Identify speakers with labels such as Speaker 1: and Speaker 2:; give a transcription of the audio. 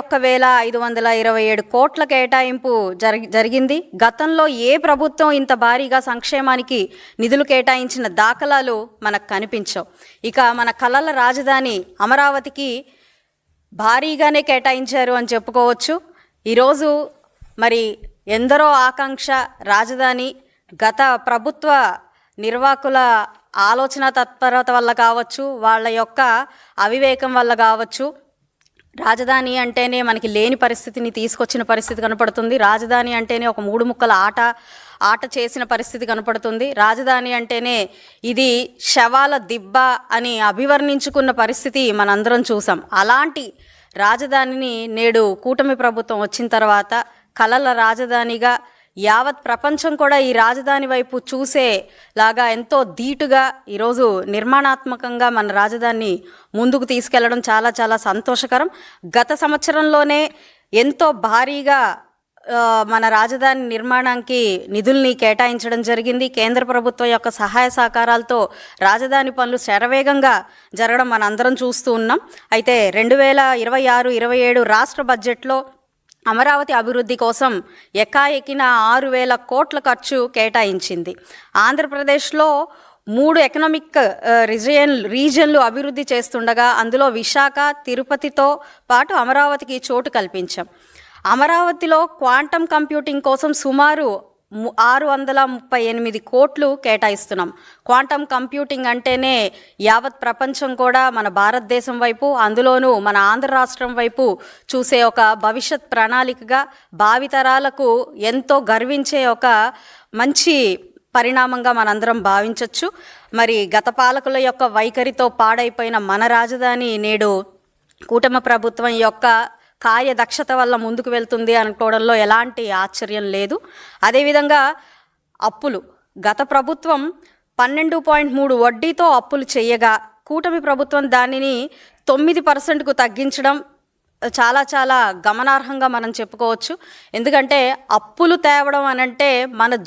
Speaker 1: ఒక్క వేల ఐదు వందల ఇరవై ఏడు కోట్ల కేటాయింపు జరిగి జరిగింది. గతంలో ఏ ప్రభుత్వం ఇంత భారీగా సంక్షేమానికి నిధులు కేటాయించిన దాఖలాలు మనకు కనిపించవు. ఇక మన కళల రాజధాని అమరావతికి భారీగానే కేటాయించారు అని చెప్పుకోవచ్చు. ఈరోజు మరి ఎందరో ఆకాంక్ష రాజధాని గత ప్రభుత్వ నిర్వాకుల ఆలోచన తత్పరత వల్ల కావచ్చు వాళ్ళ యొక్క అవివేకం వల్ల కావచ్చు రాజధాని అంటేనే మనకి లేని పరిస్థితిని తీసుకొచ్చిన పరిస్థితి కనపడుతుంది. రాజధాని అంటేనే ఒక మూడు ముక్కల ఆట ఆట చేసిన పరిస్థితి కనపడుతుంది. రాజధాని అంటేనే ఇది శవాల దిబ్బ అని అభివర్ణించుకున్న పరిస్థితి మనందరం చూసాం. అలాంటి రాజధానిని నేడు కూటమి ప్రభుత్వం వచ్చిన తర్వాత కలల రాజధానిగా యావత్ ప్రపంచం కూడా ఈ రాజధాని వైపు చూసేలాగా ఎంతో ధీటుగా ఈరోజు నిర్మాణాత్మకంగా మన రాజధానిని ముందుకు తీసుకెళ్ళడం చాలా చాలా సంతోషకరం. గత సంవత్సరంలోనే ఎంతో భారీగా మన రాజధాని నిర్మాణానికి నిధుల్ని కేటాయించడం జరిగింది. కేంద్ర ప్రభుత్వం యొక్క సహాయ సహకారాలతో రాజధాని పనులు శరవేగంగా జరగడం మన అందరం చూస్తూ ఉన్నాం. అయితే రెండు వేల ఇరవై ఆరు ఇరవై ఏడు రాష్ట్ర బడ్జెట్లో అమరావతి అభివృద్ధి కోసం ఎకాఎకిన ఆరు వేల కోట్ల ఖర్చు కేటాయించింది. ఆంధ్రప్రదేశ్లో మూడు ఎకనామిక్ రిజియన్ రీజన్లు అభివృద్ధి చేస్తుండగా అందులో విశాఖ తిరుపతితో పాటు అమరావతికి చోటు కల్పించాం. అమరావతిలో క్వాంటమ్ కంప్యూటింగ్ కోసం సుమారు ఆరు వందల ముప్పై ఎనిమిది కోట్లు కేటాయిస్తున్నాం. క్వాంటమ్ కంప్యూటింగ్ అంటేనే యావత్ ప్రపంచం కూడా మన భారతదేశం వైపు అందులోనూ మన ఆంధ్ర రాష్ట్రం వైపు చూసే ఒక భవిష్యత్ ప్రణాళికగా భావితరాలకు ఎంతో గర్వించే ఒక మంచి పరిణామంగా మనందరం భావించవచ్చు మరి గత పాలకుల యొక్క వైఖరితో పాడైపోయిన మన రాజధాని నేడు కూటమి ప్రభుత్వం యొక్క కార్యదక్షత వల్ల ముందుకు వెళ్తుంది అనుకోవడంలో ఎలాంటి ఆశ్చర్యం లేదు. అదేవిధంగా అప్పులు. గత ప్రభుత్వం పన్నెండు పాయింట్ మూడు వడ్డీతో అప్పులు చేయగా కూటమి ప్రభుత్వం దానిని తొమ్మిది పర్సెంట్కు తగ్గించడం చాలా చాలా గమనార్హంగా మనం చెప్పుకోవచ్చు. ఎందుకంటే అప్పులు తేవడం అనంటే మన